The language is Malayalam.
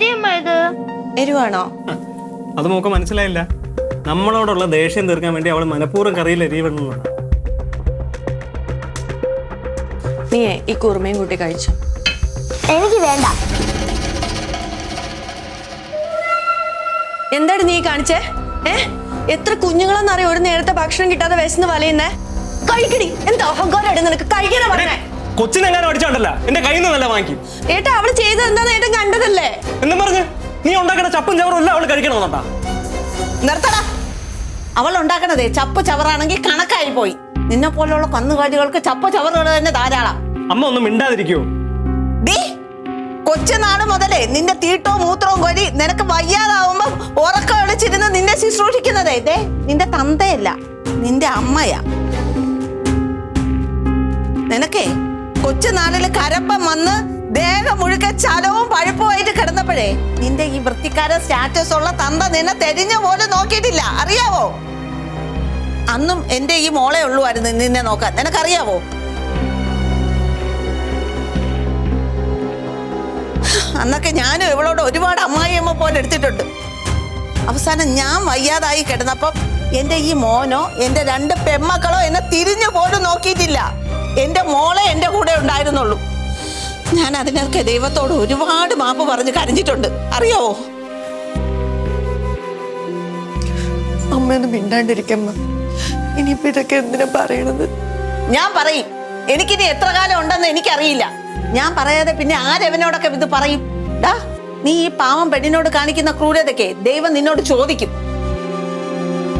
എരിയമ്മ ഇത് എരിവാണോ? അത് മോക്ക് മനസ്സിലായില്ല. നമ്മളോടുള്ള ദേഷ്യം തീർക്കാൻ വേണ്ടി അവൾ മനഃപൂർവം കറിയിൽ എരിവിടുന്നതാണ് നീയേ ഈ കുറുമയും കൂട്ടി കഴിച്ചു. എനിക്ക് വേണ്ട. എന്താണ് നീ കാണിച്ചേ? ഏ? എത്ര കുഞ്ഞുങ്ങളെന്നറിയ ഒരു നേരത്തെ ഭക്ഷണം കിട്ടാതെ വിശന്ന് വലയുന്നേ? കഴിക്കടി എന്താ അഹങ്കാരം നിനക്ക്? കഴിക്കണ പറഞ്ഞേ. കൊച്ചിനെങ്ങാനും അടിച്ചോണ്ടല്ല. എന്റെ കയ്യിൽ നിന്നല്ല വാങ്ങി ഏട്ടാ അവൾ ചെയ്തത് എന്താന്ന് ഏട്ടൻ കണ്ടതല്ലേ? എന്നും പറഞ്ഞ്. നീ ഉണ്ടാക്കുന്ന ചപ്പും ചവറും എല്ലാം അവൾ കഴിക്കണമെന്നുണ്ടാ? നിർത്തടാ. അവൾ ഉണ്ടാക്കണതേ ചപ്പ് ചവറാണെങ്കിൽ കണക്കായി പോയി. നിന്നെ പോലെയുള്ള കന്നുകാലികൾക്ക് ചപ്പ ചവറുകൾ തന്നെ ധാരാളം. അമ്മ ഒന്നും മിണ്ടാതിരിക്കൂ. ഡീ കൊച്ചുനാൾ മുതലേ നിന്റെ തീട്ടവും മൂത്രവും കൊരി നിനക്ക് വയ്യാതാവുമ്പോ ഉറക്കം ഒളിച്ചിരുന്ന് നിന്നെ ശുശ്രൂഷിക്കുന്നതേ. ദേ നിന്റെ തന്തയല്ല നിന്റെ അമ്മയാ. നിനക്കേ കൊച്ചുനാളിൽ കരപ്പം വന്ന് ദേഹം മുഴുക്ക ചലവും പഴുപ്പുമായിട്ട് കിടന്നപ്പോഴേ നിന്റെ ഈ വൃത്തിക്കാര സ്റ്റാറ്റസ് ഉള്ള തന്ത നിന്നെ തെരിഞ്ഞ പോലും നോക്കിയിട്ടില്ല. അറിയാവോ? അന്നും എന്റെ ഈ മോളെ ഉള്ളുവായിരുന്നു നിന്നെ നോക്കാൻ. നിനക്കറിയാവോ? അന്നൊക്കെ ഞാനും ഇവളോട് ഒരുപാട് അമ്മായിയമ്മ പോലെ എടുത്തിട്ടുണ്ട്. അവസാനം ഞാൻ വയ്യാതായി കിടന്നപ്പം എന്റെ ഈ മോനോ എന്റെ രണ്ട് പെമ്മക്കളോ എന്നെ തിരിഞ്ഞു പോലും നോക്കിയിട്ടില്ല. എന്റെ മോളെ എന്റെ കൂടെ ഉണ്ടായിരുന്നുള്ളൂ. ഞാൻ അതിനൊക്കെ ദൈവത്തോട് ഒരുപാട് മാപ്പ് പറഞ്ഞ് കരഞ്ഞിട്ടുണ്ട്. അറിയാവോ അമ്മയൊന്ന് മിണ്ടാണ്ടിരിക്കമ്മ. ഇനിയിപ്പോ ഇതൊക്കെ എന്തിനാ പറയണത്? ഞാൻ പറയും. എനിക്കിനി എത്ര കാലം ഉണ്ടെന്ന് എനിക്കറിയില്ല. ഞാൻ പറയാതെ പിന്നെ ആരെവനോടൊക്കെ ഇത് പറയും? ഡാ നീ ഈ പാവം പെണ്ണിനോട് കാണിക്കുന്ന ക്രൂരതയ്ക്ക് ദൈവം നിന്നോട് ചോദിക്കും.